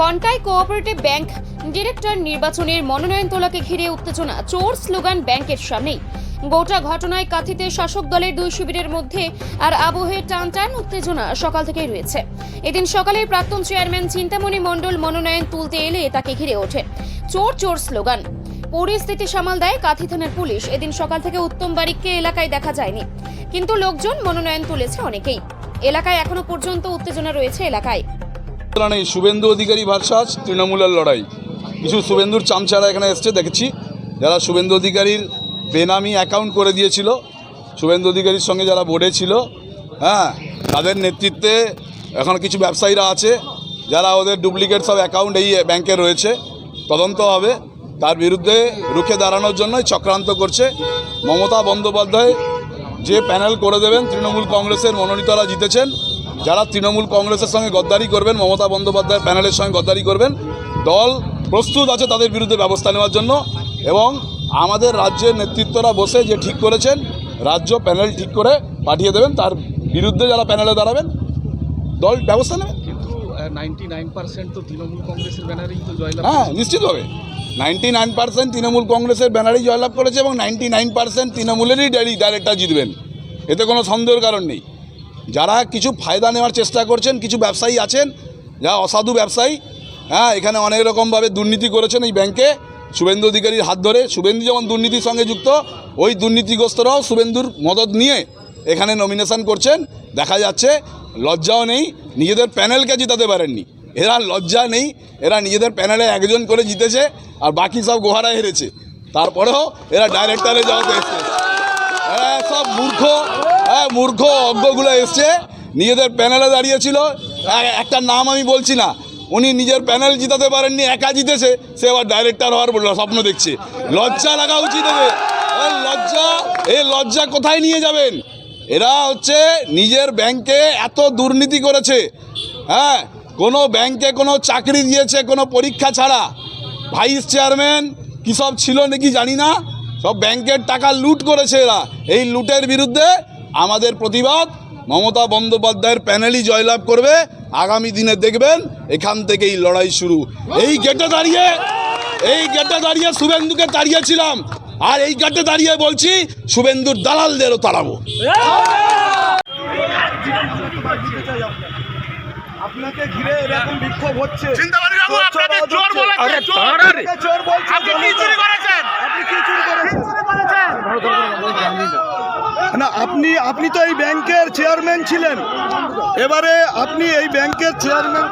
কনকাই cooperative bank director নির্বাচনের মনোনয়ন তোলাকে ঘিরে উত্তেজনা, চোর স্লোগান ব্যাংকের সামনেই। গোটা ঘটনায় কাথিতে শাসক দলের দুই শিবিরের মধ্যে আর আবহে টান টান উত্তেজনা সকাল থেকেই রয়েছে। এদিন সকালে প্রাক্তন চেয়ারম্যান চিন্তামণি মণ্ডল মনোনয়ন তুলতে এলে তাকে ঘিরে ওঠে চোর চোর স্লোগান। পরিস্থিতি সামাল দেয় কাথি থানার পুলিশ। এদিন সকাল থেকে উত্তম বারিককে এলাকায় দেখা যায়নি। কিন্তু লোকজন মনোনয়ন তুলেছে অনেকেই। এলাকায় এখনও পর্যন্ত উত্তেজনা রয়েছে এলাকায়। নেই শুভেন্দু অধিকারী ভার্সাস তৃণমূলের লড়াই। কিছু শুভেন্দুর চামচারা এখানে এসছে, দেখেছি। যারা শুভেন্দু অধিকারীর বেনামি অ্যাকাউন্ট করে দিয়েছিল, শুভেন্দু অধিকারীর সঙ্গে যারা বোর্ডে ছিল হ্যাঁ তাদের নেতৃত্বে এখন কিছু ব্যবসায়ীরা আছে, যারা ওদের ডুপ্লিকেট সব অ্যাকাউন্ট এই ব্যাংকে রয়েছে। তদন্ত হবে। তার বিরুদ্ধে রুখে দাঁড়ানোর জন্যই চক্রান্ত করছে। মমতা বন্দ্যোপাধ্যায় যে প্যানেল করে দেবেন, তৃণমূল কংগ্রেসের মনোনীতরা জিতেছেন। যারা তৃণমূল কংগ্রেসের সঙ্গে গদ্দারি করবেন মমতা বন্দ্যোপাধ্যায়ের প্যানেলের সঙ্গে গদ্দারি করবেন দল প্রস্তুত আছে তাদের বিরুদ্ধে ব্যবস্থা নেওয়ার জন্য এবং আমাদের রাজ্যের নেতৃত্বরা বসে যে ঠিক করেছেন রাজ্য প্যানেল ঠিক করে পাঠিয়ে দেবেন তার বিরুদ্ধে যারা প্যানেলে দাঁড়াবেন দল ব্যবস্থা নেবে কিন্তু নাইনটি নাইন পার্সেন্ট তো তৃণমূল কংগ্রেসের ব্যানারেই হ্যাঁ নিশ্চিতভাবে। নাইনটি নাইন পার্সেন্ট তৃণমূল কংগ্রেসের ব্যানারেই জয়লাভ করেছে এবং নাইনটি নাইন পার্সেন্ট তৃণমূলেরই ডাইরেক্টর জিতবেন। এতে কোনো সন্দেহের কারণ নেই। যারা কিছু ফায়দা নেওয়ার চেষ্টা করছেন, কিছু ব্যবসায়ী আছেন, যারা অসাধু ব্যবসায়ী হ্যাঁ এখানে অনেক রকমভাবে দুর্নীতি করেছেন এই ব্যাংকে শুভেন্দু অধিকারীর হাত ধরে, শুভেন্দু যেমন দুর্নীতির সঙ্গে যুক্ত, ওই দুর্নীতিগ্রস্তরাও শুভেন্দুর মদত নিয়ে এখানে নমিনেশন করছেন। দেখা যাচ্ছে লজ্জাও নেই, নিজেদের প্যানেলকে জিতাতে পারেননি। এরা লজ্জা নেই, এরা নিজেদের প্যানেলে একজন করে জিতেছে আর বাকি সব গোহারা হেরেছে। তারপরেও এরা ডাইরেক্টরে যাওয়াতে এসছে। সব মূর্খ হ্যাঁ মূর্খ অজ্ঞগুলো এসছে। নিজেদের প্যানেলে দাঁড়িয়েছিল। একটা নাম আমি বলছি না। উনি নিজের প্যানেল জিতাতে পারেননি, একা জিতেছে, সে আবার ডাইরেক্টর হওয়ার বলল, স্বপ্ন দেখছে। লজ্জা লাগা উচিত লজ্জা এই লজ্জা কোথায় নিয়ে যাবেন? এরা হচ্ছে নিজের ব্যাংকে এত দুর্নীতি করেছে। হ্যাঁ কোনো ব্যাংকে কোনো চাকরি দিয়েছে, কোনো পরীক্ষা ছাড়া। ভাইস চেয়ারম্যান কী সব ছিল নাকি জানি না। সব ব্যাংকের টাকা লুট করেছে এরা। এই লুটের বিরুদ্ধে আমাদের প্রতিবাদ। মমতা বন্দ্যোপাধ্যায়ের প্যানেলই জয়লাভ করবে। আগামী দিনে দেখবেন এখান থেকেই লড়াই শুরু। এই গেটে দাঁড়িয়ে এই গেটে দাঁড়িয়ে শুভেন্দুকে তাড়িয়েছিলাম। আর এই গেটে দাঁড়িয়ে বলছি শুভেন্দুর দালালদেরও তাড়াবো। আপনাকে ঘিরে এরকম বিক্ষোভ হচ্ছে। বলেছে আপনি কি চুরি করেছেন আপনি কি চুরি করেছেন না আপনি আপনি তো এই ব্যাংকের চেয়ারম্যান ছিলেন। এবারে আপনি এই ব্যাংকের চেয়ারম্যান